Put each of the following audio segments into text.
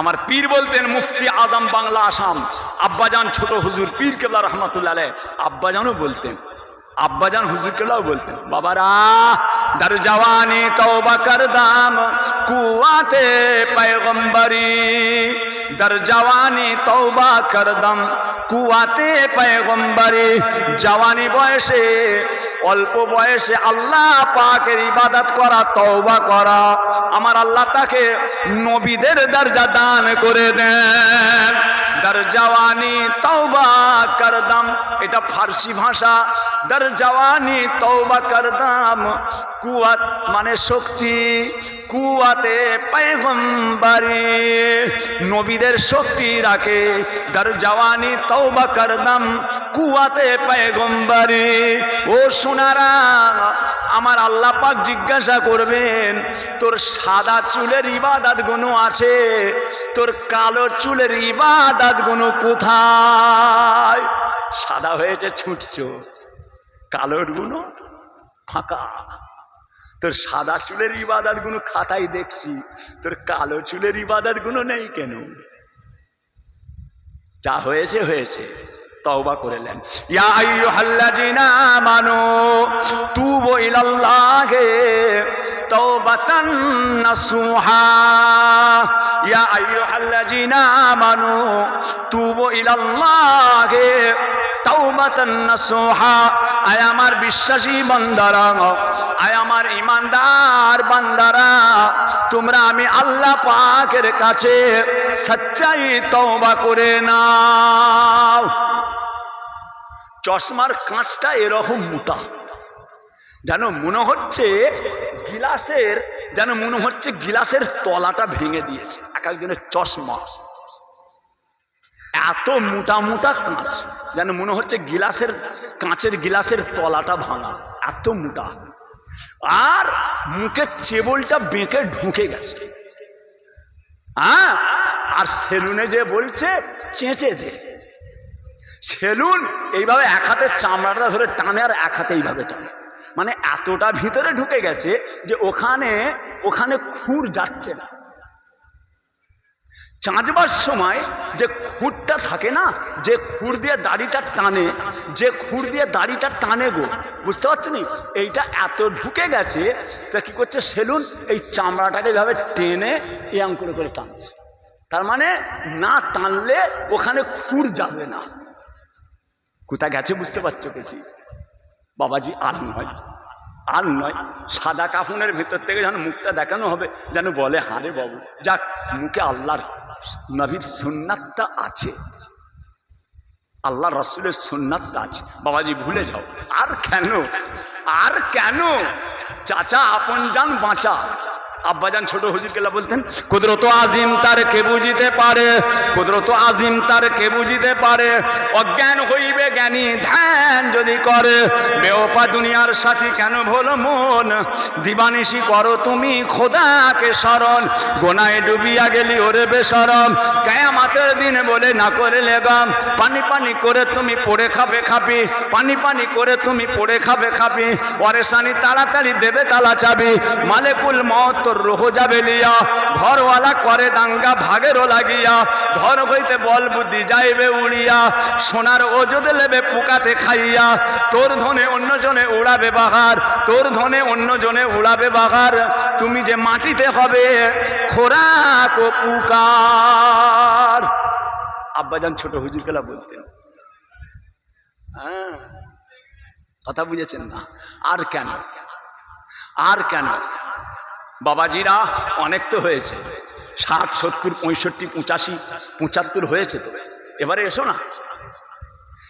আমার পীর বলতেন, মুফতি আজম বাংলা আসাম। আব্বাজান ছোট হুজুর, পীর কেবলা রহমতুল্লাহ আব্বাজানও বলতেন, আব্বাজান হুজুর কেলাও বলতেন, বাবারা দার জওয়ানি তওবা দাম, কুয়াতে পায়গম্বরি। দার জওয়ানি তওবা দাম, কুয়াতে পায়গম্বরি। জওয়ানি বয়সে অল্প বয়সে আল্লাহ পাকের ইবাদত করা, তওবা করা, আমার আল্লাহ তাকে নবীদের দরজা দান করে দেন। দরজাওয়ানি তওবা করদাম এটা ফার্সি ভাষা। দরজাওয়ানি তওবা করদাম কুয়াত মানে শক্তি। কুয়াতে পায়গম্বারি, নবীদের শক্তি রাখে তার জওয়ানি তওবা করদম কুয়াতে পায়গম্বারি। ও সোনারা, আমার আল্লাহ পাক জিজ্ঞাসা করবেন, তোর সাদা চুলের ইবাদাত গুনো আছে, তোর কালো চুলের ইবাদাত গুনো কোথায়? সাদা হয়েছে ছুটছ কালোর গুনো ফাঁকা। তোর সাদা চুলের ইবাদতগুলো খাতায় দেখছি, তোর কালো চুলের ইবাদতগুলো নেই কেন? যা হয়েছে হয়েছে, তওবা করলেন ইয়া আইয়ুহাল্লাযিনা আমানু তুবু ইলাল্লাহি তাওবাতান নাসুহা। ইয়া আইয়ুহাল্লাযিনা আমানু তুবু ইলাল্লাহি তাওবাতান নাসুহা। আয় আমার বিশ্বাসী বান্দারা, আয় আমার ইমানদার বান্দারা, তোমরা আমি আল্লাহ পাকের কাছে সচ্চাই তওবা করে নাও। চশমার কাঁচটা এরকম মোটা, যেন মনে হচ্ছে গিলাসের, যেন মনে হচ্ছে গিলাসের তলাটা ভেঙে দিয়েছে। এক একজনের চশমা। এত মোটা মোটা কাঁচ, যেন মনে হচ্ছে গিলাসের, কাঁচের গিলাসের তলাটা ভাঙা, এত মোটা। আর মুখের চেবলটা বেঁকে ঢুকে গেছে। হ্যাঁ? আর সেলুনে যে বলছে, চেঁচে দে। সেলুন এইভাবে এক হাতে চামড়াটা ধরে টানে আর এক হাতে এইভাবে টানে। মানে এতটা ভিতরে ঢুকে গেছে যে ওখানে ওখানে খুঁড় যাচ্ছে না। চাঁচবার সময় যে খুরটা থাকে না, যে খুর দিয়ে দাড়িটা টানে, যে খুর দিয়ে দাড়িটা টানে গো, বুঝতে পারছ নি? এইটা এত ঢুকে গেছে, তা কি করছে সেলুন, এই চামড়াটাকে এইভাবে টেনে ইয়াং করে করে টানছে। তার মানে না টানলে ওখানে খুর যাবে না। কোথায় গেছে বুঝতে পারছ কিছু বাবাজি আর নয় আর নয়, সাদা কাফনের ভিতর থেকে যেন মুখটা দেখানো হবে, যেন বলে, হারে বাবু, যাক, মুখে আল্লাহর নবীর সুন্নাতটা আছে। আল্লাহ রসুলের সুন্নাতটা আছে। বাবাজি, ভুলে যাও। আর কেন? আর কেন? চাচা, আপন যান বাঁচা। আব্বাজান ছোট হুজুর কেলা বলতেন, কুদরত আজিম তার কে বুঝিতে পারে? কুদরত আজিম তার কে বুঝিতে পারে? অজ্ঞান হইবে, জ্ঞানী ধ্যান যদি করে। বেওফা দুনিয়ার সাথী কেন ভোল মন? দিবানিশি করো তুমি খোদাকে স্মরণ। গোনায় ডুবিয়া গেলি ওরে বেসরম। কেয়ামাতের দিনে বলে না করে লেগাম পানি পানি করে তুমি পড়ে খাবে খাবি পানি পানি করে তুমি পড়ে খাবে খাবি পরেশানি তাড়াতাড়ি দেবে তালা চাবি। মালেকুল মত তোর রোহ যাবে লিয়া ঘরওয়ালা করে দাঙ্গা ভাগেরও লাগিয়া। ঘর হইতে বল বুদ্ধি যাইবে উড়িয়া। সোনার ওজোদে লেবে পোকাতে খাইয়া। তোর ধনে অন্য জনে উড়াবে বাহার। তোর ধনে অন্য জনে উড়াবে বাহার। তুমি যে মাটিতে হবে খোরাক ও পুকার। আব্বাজান ছোট হুজুর কেলা বলতেন। হ্যাঁ কথা বুঝেছেন না? আর কেন? আর কেন? বাবাজিরা অনেক তো হয়েছে। ষাট, সত্তর, পঁয়ষট্টি, পঁচাশি, পঁচাত্তর হয়েছে তো। এবারে এসো না।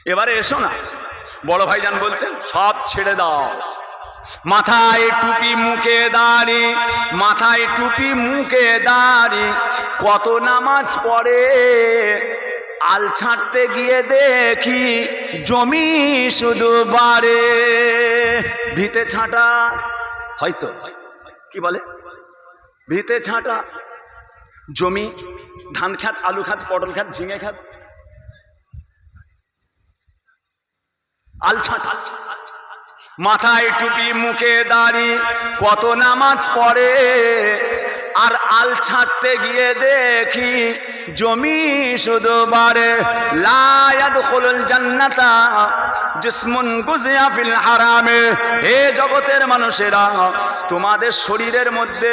এবারে এসো না। বড় ভাইজান বলতেন, সব ছেড়ে দাও। মাথায় টুপি, মুখে দাঁড়ি, মাথায় টুপি, মুখে দাঁড়ি, কত নামাজ পড়ে, আল ছাড়তে গিয়ে দেখি জমি শুধু বাড়ে। ভিতে ছাঁটা, হয়তো, কি বলে? ভিতে ছাঁটা জমি, ধান খাত, আলু খাত, পটল খাত, ঝিঙে খাত। মাথায় টুপি, মুখে দাড়ি, কত নামাজ পড়ে, আর আল ছাড়তে গিয়ে দেখি জমি শুধু বাড়ে। লায়াদ হলুল জান্নাতা, জিসমুন গুজিয়া ফিল হারামে। হে জগতের মানুষেরা, তোমাদের শরীরের মধ্যে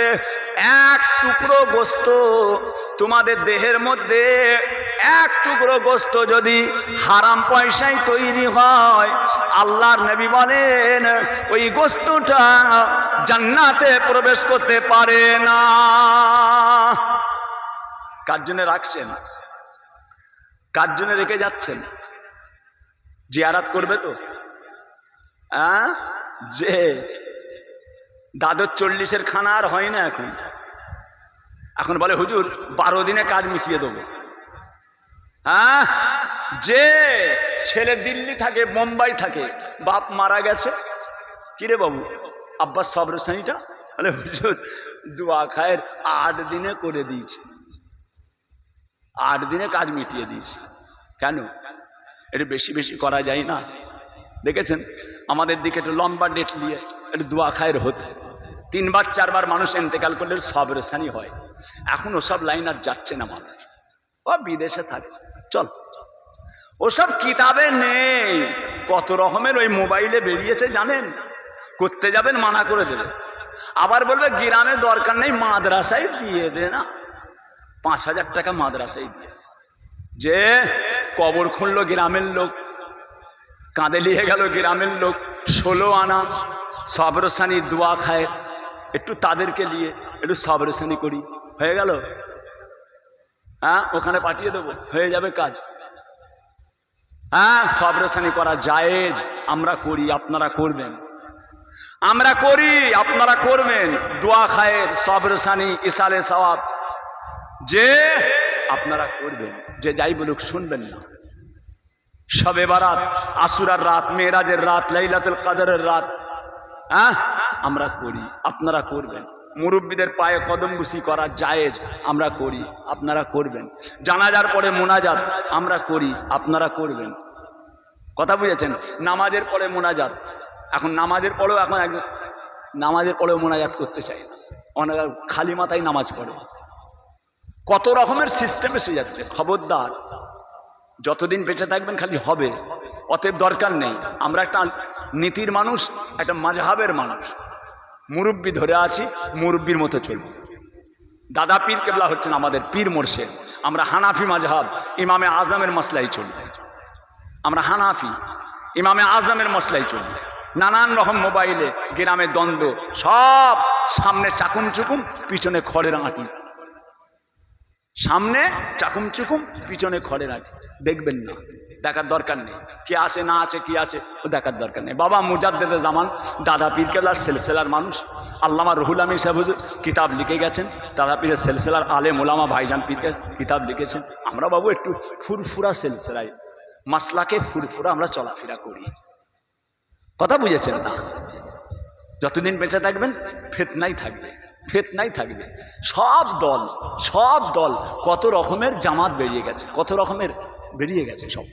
এক টুকরো গোস্ত তোমাদের দেহের মধ্যে, এক টুকরো গোস্ত যদি হারাম পয়সায় তৈরি হয়, আল্লাহর নবী বলেন, ওই গোস্তটা জান্নাতে প্রবেশ করতে পারে না। কার জন্য রাখছেন? কার জন্য রেখে যাচ্ছেন? জিয়ারাত করবে তো? হ্যাঁ? যে দাদর চল্লিশের খানা আর হয় না এখন। এখন বলে, হুজুর, বারো দিনে কাজ মিটিয়ে দেবো। হ্যাঁ? যে ছেলে দিল্লি থাকে বোম্বাই থাকে, বাপ মারা গেছে। কিরে বাবু? আব্বাস সবর সাইটা? বলে, হুজুর, দুয়া খায়ের আট দিনে করে দিয়েছে। আট দিনে কাজ মিটিয়ে দিয়েছে। কেন? এটা বেশি বেশি করা যায় না। দেখেছেন? আমাদের দিকে একটু লম্বা ডেট নিয়ে একটু দোয়া খায়ের হতো। তিনবার, চারবার মানুষ এন্তেকাল করলে সব রেশানি হয়। এখন ওসব লাইন আর যাচ্ছে না মানুষ ও, বিদেশে থাকে। চল। ওসব কিতাবে নেই। কত রকমের ওই মোবাইলে বেরিয়েছে জানেন? করতে যাবেন, মানা করে দেবে আবার বলবে, গ্রামে দরকার নেই, মাদ্রাসায় দিয়ে দে না। পাঁচ হাজার টাকা মাদ্রাসায় দিয়ে। যে কবর খুললো গ্রামের লোক, কাঁদে নিয়ে গেল গ্রামের লোক, ষোলো আনা সবরসানি দোয়া খায়। একটু তাদেরকে নিয়ে একটু সবরসানি করি। হয়ে গেল? হ্যাঁ ওখানে পাঠিয়ে দেবো। হয়ে যাবে কাজ। হ্যাঁ সবরসানি করা জায়েজ। আমরা করি, আপনারা করবেন। আমরা করি, আপনারা করবেন। দোয়া খায়ের সবরসানি ইসালে সওয়াব। যে আপনারা করবেন, যে যাই বলুক শুনবেন না। শবে বারাত, আসুরার রাত, মেয়েরাজের রাত, লাইলাতুল কাদরের রাত। হ্যাঁ আমরা করি, আপনারা করবেন। মুরব্বীদের পায়ে কদম করা জায়েজ, আমরা করি, আপনারা করবেন। জানাজার পরে মোনাজাত, আমরা করি, আপনারা করবেন। কথা বুঝেছেন? নামাজের পরে মোনাজাত। এখন নামাজের পরেও এখন একজন নামাজের পরেও মোনাজাত করতে চাই না। অনেক খালি মাথায় নামাজ পড়ে। কত রকমের সিস্টেম এসে যাচ্ছে। খবরদার। যতদিন বেঁচে থাকবেন খালি হবে। অতএব দরকার নেই। আমরা একটা নীতির মানুষ, একটা মাঝহাবের মানুষ। মুরব্বি ধরে আছি, মুরব্বির মতো চলব। দাদা পীর কেবলা হচ্ছেন আমাদের পীর মোর্শেদ। আমরা হানাফি মাঝহাব, ইমামে আজমের মশলাই চলি আমরা হানাফি, ইমামে আজমের মশলাই চলি নানান রকম মোবাইলে গ্রামে দ্বন্দ্ব, সব সামনে চাকুম চুকুম, পিছনে খড়ের আঁটি। সামনে চাকুম চুকুম, পিছনে খড়ের আছে দেখবেন না। দেখার দরকার নেই। কে আছে, না আছে, কি আছে, ও দেখার দরকার নেই। বাবা মুজাদ্দেদে জামান, দাদা পীর কেবলার সেলসেলার মানুষ। আল্লামা রহুল আমিন সাহেব কিতাব লিখে গেছেন। দাদা পীরের সেলসেলার আলে মোলামা ভাইজান পীরকে কিতাব লিখেছেন। আমরা বাবু একটু ফুরফুরা সেলসেলায়, মাসলাকে ফুরফুরা আমরা চলাফেরা করি। কথা বুঝেছেন না? যতদিন বেঁচে থাকবেন, ফেতনাই থাকবে ফেতনাই থাকবে। সব দল সব দল কত রকমের জামাত বেরিয়ে গেছে, কত রকমের বেরিয়ে গেছে সব।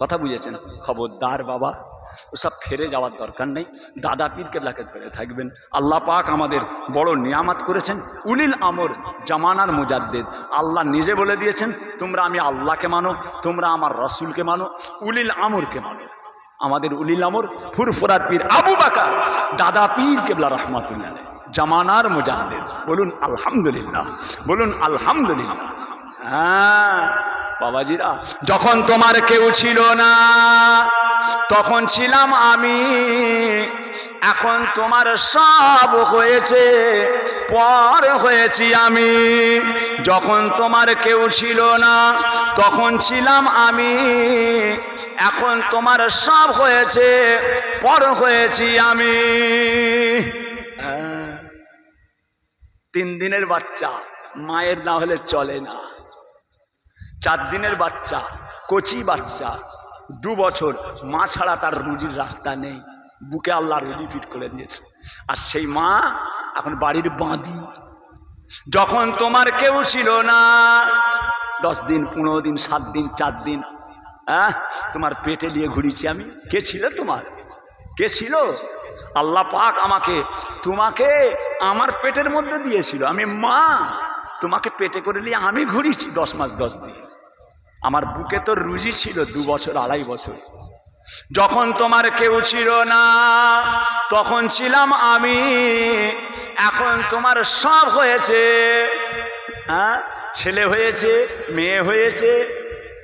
কথা বুঝেছেন? খবরদার বাবা, ওসব ফেরে যাওয়ার দরকার নেই। দাদা পীর কেবলাকে ধরে থাকবেন। আল্লাহ পাক আমাদের বড় নিয়ামত করেছেন। উলিল আমর জামানার মুজাদ্দেদ। আল্লাহ নিজে বলে দিয়েছেন, তোমরা আমি আল্লাহকে মানো, তোমরা আমার রসুলকে মানো, উলিল আমরকে মানো। আমাদের উলিল আমর ফুরফুরার পীর আবু বাকা দাদা পীর কেবলা রহমাতুল্লাহ জামানার মুজাদ্দেদ। বলুন, আলহামদুলিল্লাহ। বলুন, আলহামদুলিল্লাহ। হ্যাঁ। বাবাজিরা। যখন তোমার কেউ ছিল না, তখন ছিলাম আমি। এখন তোমার সব হয়েছে, পর হয়েছি আমি। যখন তোমার কেউ ছিল না, তখন ছিলাম আমি। এখন তোমার সব হয়েছে, পর হয়েছি আমি। হ্যাঁ। তিন দিনের বাচ্চা, মায়ের না হলে চলে না। চার দিনের বাচ্চা, কচি বাচ্চা, দু বছর, মা ছাড়া তার রুজির রাস্তা নেই। বুকে আল্লাহ রুজি ফিট করে দিয়েছে। আর সেই মা এখন বাড়ির বাঁধি যখন তোমার কেউ ছিল না, দশ দিন, পনেরো দিন, সাত দিন, চার দিন হ্যাঁ তোমার পেটে নিয়ে ঘুরিয়েছি আমি। কে ছিল তোমার? কে ছিল? আল্লাহ পাক আমাকে, তোমাকে আমার পেটের মধ্যে দিয়েছিল। আমি মা। তোমাকে পেটে করে নিয়ে আমি ঘুরিয়েছি দশ মাস, দশ দিন। আমার বুকে তো রুজি ছিল দু বছর, আড়াই বছর। যখন তোমার কেউ ছিল না, তখন ছিলাম আমি। এখন তোমার সব হয়েছে। হ্যাঁ? ছেলে হয়েছে, মেয়ে হয়েছে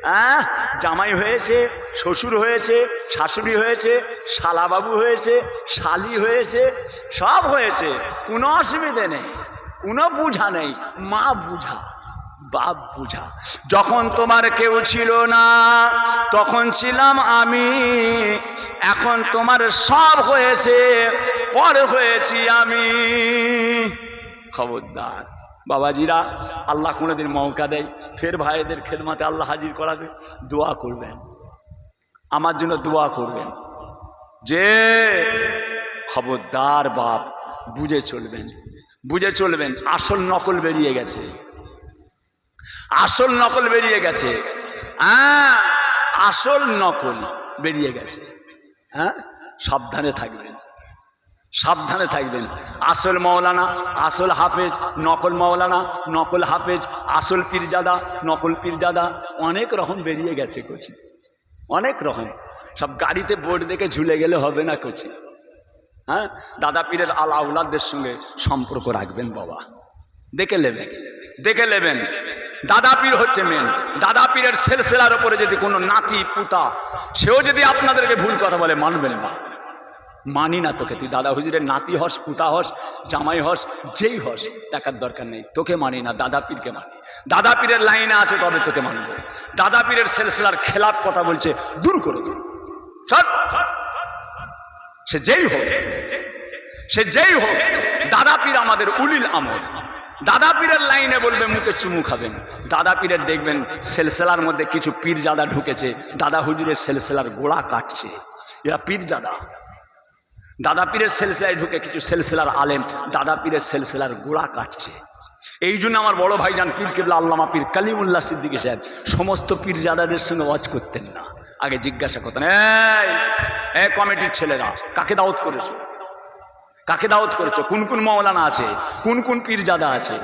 হ্যাঁ? জামাই হয়েছে, শ্বশুর হয়েছে, শাশুড়ি হয়েছে, শালাবাবু হয়েছে, শালি হয়েছে, সব হয়েছে। কোনো অসুবিধে নেই। কোনো বুঝা নেই, মা বুঝা, বাপ বুঝা। যখন তোমার কেউ ছিল না, তখন ছিলাম আমি। এখন তোমার সব হয়েছে, পরে হয়েছি আমি। খবরদার। বাবাজিরা, আল্লাহ কোনোদিন মৌকা দেয়, ফের ভাইদের খেদমাতে আল্লাহ হাজির করাবে। দোয়া করবেন। আমার জন্য দোয়া করবেন। যে খবরদার বাপ, বুঝে চলবেন। বুঝে চলবেন, আসল নকল বেরিয়ে গেছে। আসল নকল বেরিয়ে গেছে। হ্যাঁ আসল নকল বেরিয়ে গেছে। হ্যাঁ সাবধানে থাকবেন। সাবধানে থাকবেন। আসল মৌলানা আসল হাফেজ, নকল মৌলানা নকল হাফেজ, আসল পীরজাদা, নকল পীরজাদা, অনেক রকম বেরিয়ে গেছে কচি। অনেক রকম। সব গাড়িতে বোর্ড দেখে ঝুলে গেলে হবে না কচি। হ্যাঁ? দাদা পীরের আলা আউলাদদের সঙ্গে সম্পর্ক রাখবেন বাবা। দেখে নেবেন দেখে নেবেন। দাদা পীর হচ্ছে মেন দাদা পীরের সেলসেলার ওপরে যদি কোনো নাতি, পুতা, সেও যদি আপনাদেরকে ভুল কথা বলে, মানবেন না। মানি না তোকে। তুই দাদা হুজুরের নাতি হস, পুতা হস, জামাই হস, যেই হস, দেখার দরকার নেই। তোকে মানি না, দাদা পীরকে মানি। দাদা পীরের লাইনে আছে, তবে তোকে মানব। দাদা পীরের সেলসেলার খেলাপ কথা বলছে, দূর করে দূর সব সে যেই হোক, সে যেই হোক, দাদা পীর আমাদের উলিল আমল। দাদা পীরের লাইনে বলবে, মুখে চুমু খাবেন। দাদা পীরের দেখবেন, সেলসেলার মধ্যে কিছু পীর জাদা ঢুকেছে। দাদা হুজুরের সেলসেলার গোড়া কাটছে। এরা পীর জাদা। দাদা পীরের সেলসেলায় ঢুকে কিছু সেলসেলার আলেম, দাদা পীরের সেলসেলার গোড়া কাটছে। এই জন্য আমার বড় ভাইজান পীর কেবলা আল্লামা পীর কালিমুল্লাহ সিদ্দিকী সাহেব, সমস্ত পীর জাদাদের সঙ্গে ওয়াজ করতেন না। আগে জিজ্ঞাসা করতেন, এই এ কমিটির ছেলেরা, কাকে দাওয়াত করেছ? কাকে দাওয়াত করেছ? কোন কোন মৌলানা আছে? কোন কোন পীর জাদা আছে?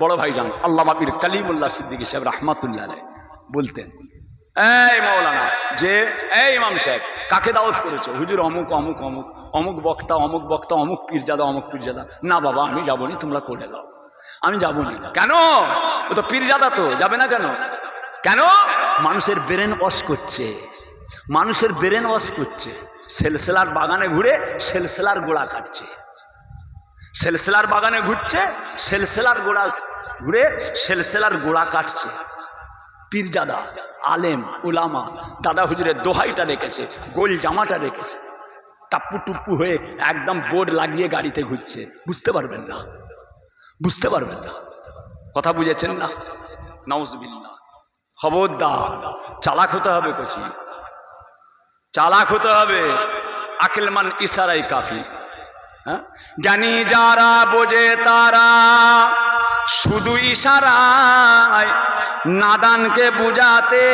বড় ভাইজান আল্লাহ পীর কালিমুল্লাহ সিদ্দিকী সাহেব রহমাতুল্লাহ বলতেন, এই মৌলানা যে, এই ইমাম সাহেব, কাকে দাওয়াত করেছ? হুজুর, অমুক অমুক অমুক অমুক বক্তা অমুক বক্তা, অমুক পীরজাদা অমুক পীরজাদা। না বাবা, আমি যাবনি তোমরা করে দাও। আমি যাবনি কেন? ও তো পীরজাদা তো, যাবে না কেন? কেন? মানুষের ব্রেন ওয়াশ করছে। মানুষের ব্রেন ওয়াশ করছে। সেলসেলার বাগানে ঘুরে সেলসেলার গোড়া কাটছে। সেলসেলার বাগানে ঘুরছে, সেলসেলার গোড়া ঘুরে সেলসেলার গোড়া কাটছে। পীরজাদা, আলেম, উলামা, দাদা হুজুরের দোহাইটা রেখেছে, গোল জামাটা রেখেছে। টাপ্পু টুপ্পু হয়ে একদম বোর্ড লাগিয়ে গাড়িতে ঘুরছে। বুঝতে পারবেন না? বুঝতে পারবেন না? কথা বুঝেছেন না? নাউজবিল্লা খবরদার, চালাক হতে হবে কচি। চালাক হতে হবে আকেলমান ইশারাই কাফি। হ্যাঁ? জ্ঞানী যারা বোঝে তারা শুধু ইশারায় নাদানকে বুঝাতে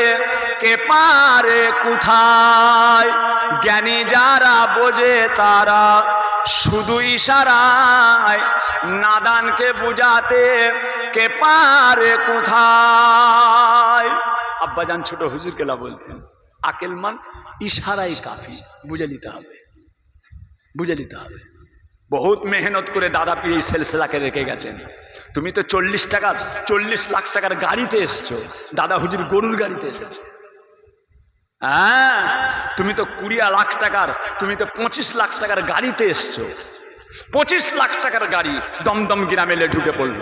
কে পারে কোথায়? জ্ঞানী যারা বোঝে তারা শুধু ইশারায় নাদানকে বুঝাতে কে পারে কোথায়? আব্বাজান ছোট হুজুর কেলা বলতেন আকেলমান ইশারাই কাফি। বুঝে নিতে হবে। বুঝে নিতে হবে। বহুত মেহনত করে দাদা পীর এই সেলসেলাকে রেখে গেছেন। তুমি তো চল্লিশ টাকার চল্লিশ লাখ টাকার গাড়িতে এসছো। দাদা হুজুর গরুর গাড়িতে এসেছে। হ্যাঁ তুমি তো কুড়ি লাখ টাকার, তুমি তো পঁচিশ লাখ টাকার গাড়িতে এসছো। পঁচিশ লাখ টাকার গাড়ি দমদম গ্রামেলে ঢুকে পড়ল।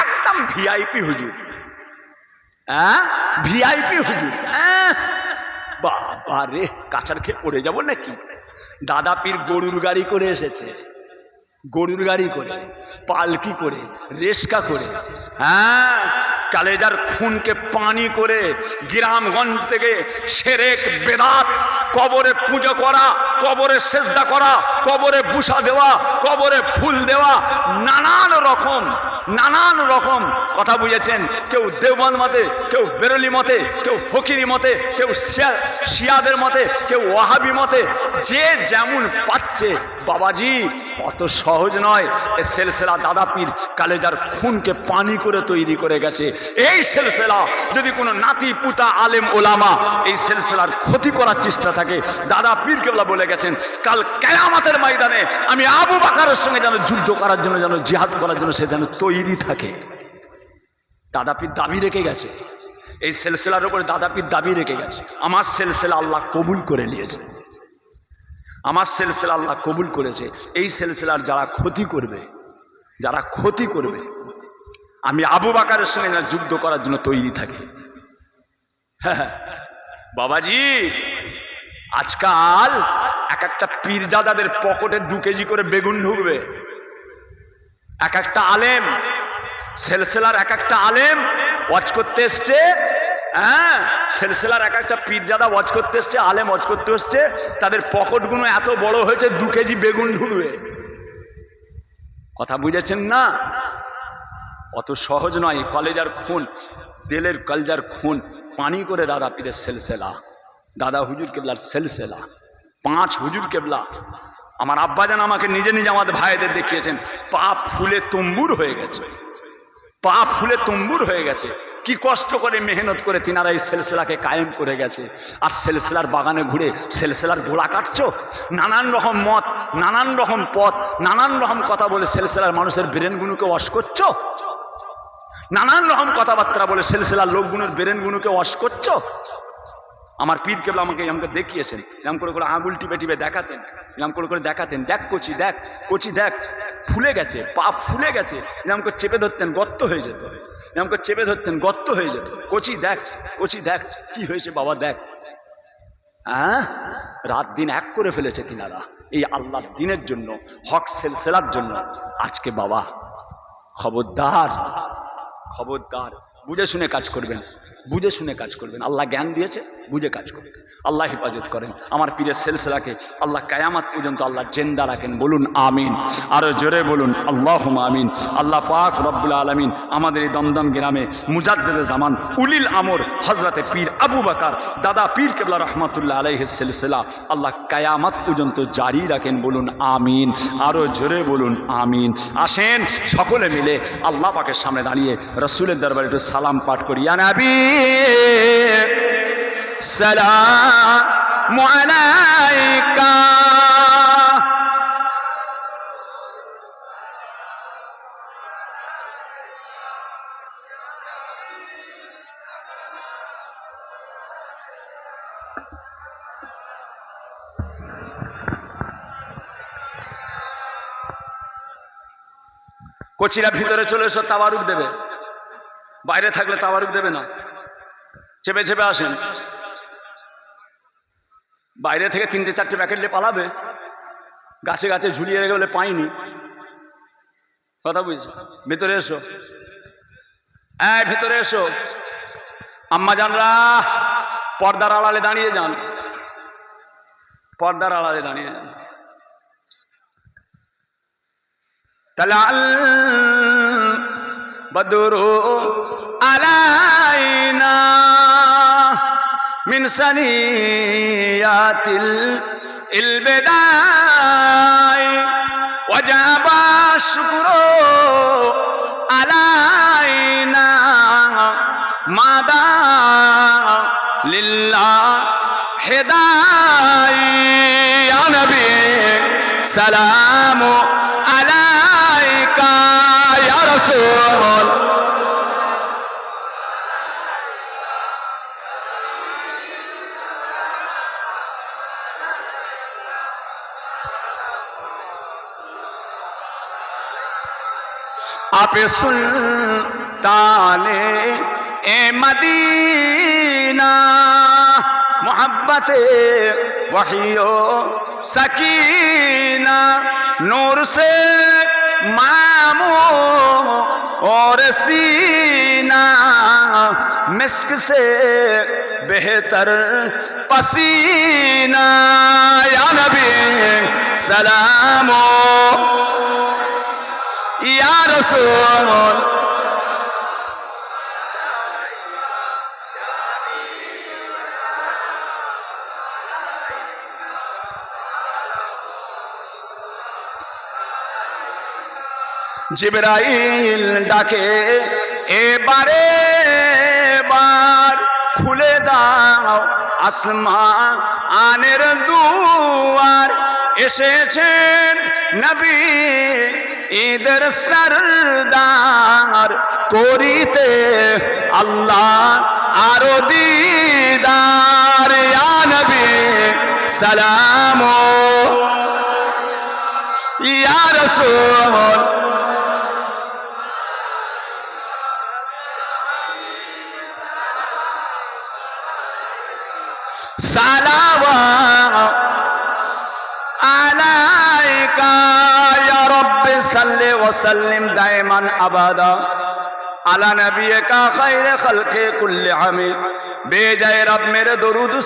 একদম ভিআইপি হুজুর। হ্যাঁ ভিআইপি হুজুর। হ্যাঁ। বাবা রে, কাছার খেয়ে পড়ে যাব নাকি? দাদা পীর গরুর গাড়ি করে এসেছে। গরুর গাড়ি করে, পালকি করে রেস্কা করে। হ্যাঁ কালেজার খুনকে পানি করে গ্রামগঞ্জ থেকে সেরেক বেদাত, কবরে পুজো করা, কবরে সেজদা করা, কবরে বুসা দেওয়া, কবরে ফুল দেওয়া, নানান রকম নানান রকম কথা বুঝেছেন। কেউ দেওবন্দ মতে, কেউ বেরলি মতে, কেউ ফকিরি মতে, কেউ শিয়াদের মতে, কেউ ওয়াহাবি মতে, যে যেমন পাচ্ছে। বাবাজি, অত সহজ নয়। এ সেলসেলা দাদা পীর কালেজার খুনকে পানি করে তৈরি করে গেছে। এই সেলসেলা, যদি কোনো নাতি, পুতা, আলেম, ওলামা এই সেলসেলার ক্ষতি করার চেষ্টা থাকে, দাদা পীর কেবলা বলে গেছেন, কাল কেয়ামাতের ময়দানে আমি আবু বাকারের সঙ্গে যেন যুদ্ধ করার জন্য, যেন জিহাদ করার জন্য সে যেন তৈরি থাকে। দাদা পীর দাবি রেখে গেছে। এই সেলসেলার উপরে দাদা পীর দাবি রেখে গেছে। আমার সেলসেলা আল্লাহ কবুল করে নিয়েছে। আমার সেলসেলা আল্লাহ কবুল করেছে। এই সেলসেলার যারা ক্ষতি করবে, যারা ক্ষতি করবে আমি আবু বাকারের সঙ্গে না যুদ্ধ করার জন্য তৈরি থাকি। হ্যাঁ বাবাজি, আজকাল এক একটা পীরজাদাদের পকেটে দু কেজি করে বেগুন ঢুকবে। এক একটা আলেম, সেলসেলার এক একটা আলেম ওয়াচ করতে এসছে হ্যাঁ? সেলসেলার এক একটা পীরজাদা ওয়াচ করতে এসছে, আলেম ওয়াচ করতে এসছে, তাদের পকেটগুলো এত বড় হয়েছে দু কেজি বেগুন ঢুকবে। কথা বুঝেছেন না? অত সহজ নয়, কলেজার খুন দেলের কলজার খুন, পানি করে দাদা পীরের সেলসেলা। দাদা হুজুর কেবলার সেলসেলা। পাঁচ হুজুর কেবলা। আমার আব্বাজান আমাকে নিজে নিজে আমাদের ভাইদের দেখিয়েছেন, পা ফুলে তম্বুর হয়ে গেছে। পা ফুলে তম্বুর হয়ে গেছে। কি কষ্ট করে মেহনত করে তিনারা এই সেলসেলাকে কায়েম করে গেছে। আর সেলসেলার বাগানে ঘুরে সেলসেলার গোলা কাটছো? নানান রকম মত, নানান রকম পথ, নানান রকম কথা বলে সেলসেলার মানুষের ব্রেনগুলোকে ওয়াশ করছ? নানান রকম কথাবার্তা বলে সেলসেলার লোকগুলোর ব্রেনগুলোকে ওয়াশ করছ? আমার পীর কেবল আমাকে আমাকে দেখিয়েছেন এরম করে করে আঙুল টিপে টিপে দেখাতেন এরম করে করে দেখাতেন, দেখ কচি দেখ কচি, দেখ, ফুলে গেছে, পা ফুলে গেছে এরম করে চেপে ধরতেন, গর্ত হয়ে যেত এরম করে চেপে ধরতেন, গর্ত হয়ে যেত, কচি, দেখ কচি, দেখ, কি হয়েছে বাবা, দেখ। হ্যাঁ রাত দিন এক করে ফেলেছে তিনারা, এই আল্লাহর দিনের জন্য, হক সেলসেলার জন্য। আজকে বাবা, খবরদার খবরদার বুঝে শুনে কাজ করবেন। বুঝে শুনে কাজ করবেন। আল্লাহ জ্ঞান দিয়েছে, বুঝে কাজ করবেন। আল্লাহ হেফাজত করেন। আমার পীরের সেলসেলাকে আল্লাহ কায়ামাত পর্যন্ত আল্লাহ জেন্দা রাখেন। বলুন, আমিন। আরও জোরে বলুন আল্লাহ আমিন। আল্লাহ পাক রব্বুল আলমিন আমাদের এই দমদম গ্রামে মুজাদ্দেদে জামান উলিল আমর হজরতে পীর আবু বাকার, দাদা পীর কেবলা রহমতুল্লাহ আলাইহ সেলসেলা আল্লাহ কায়ামাত পর্যন্ত জারি রাখেন। বলুন, আমিন। আরও জোরে বলুন, আমিন। আসেন সকলে মিলে আল্লাহ পাকের সামনে দাঁড়িয়ে রসুলের দরবারে একটু সালাম পাঠ করি। নবী! সালাম আলাইকা কচিরা ভিতরে চলে এসো তাবারুক দেবে। বাইরে থাকলে তাবারুক দেবে না। চেপে চেপে আসেন। বাইরে থেকে তিনটে চারটে প্যাকেট নিয়ে পালাবে। গাছে গাছে ঝুলিয়ে গেলে পাইনি। কথা বুঝছ? ভেতরে এসো। হ্যাঁ ভেতরে এসো। আম্মা জানরা, পর্দার আড়ালে দাঁড়িয়ে যান। পর্দার আড়ালে দাঁড়িয়ে যান। তাহলে আল আলাই আলাইনা। من سنيات البداي وجب الشكر علينا. ماذا لله هداي يا نبي سلام عليك. يا رسول आप सुल्ताने ए मदीना मोहब्बत वहियो सकीना नूर से मामू और सीना मिस्क से बेहतर पसीना या नबी सलामो জিবরাইল ডাকে এবারে বার খুলে দাও আসমা আনের দুয়ার এসেছেন নবী ঈদের সরদার করিতে আল্লাহ আরও দিদার। নবী সালাম। ইয়া রসুল। ইয়া صلی وسلم دائما عبادا علی نبی کا خیر خلق کل عام۔ بے جائے رب میرے درود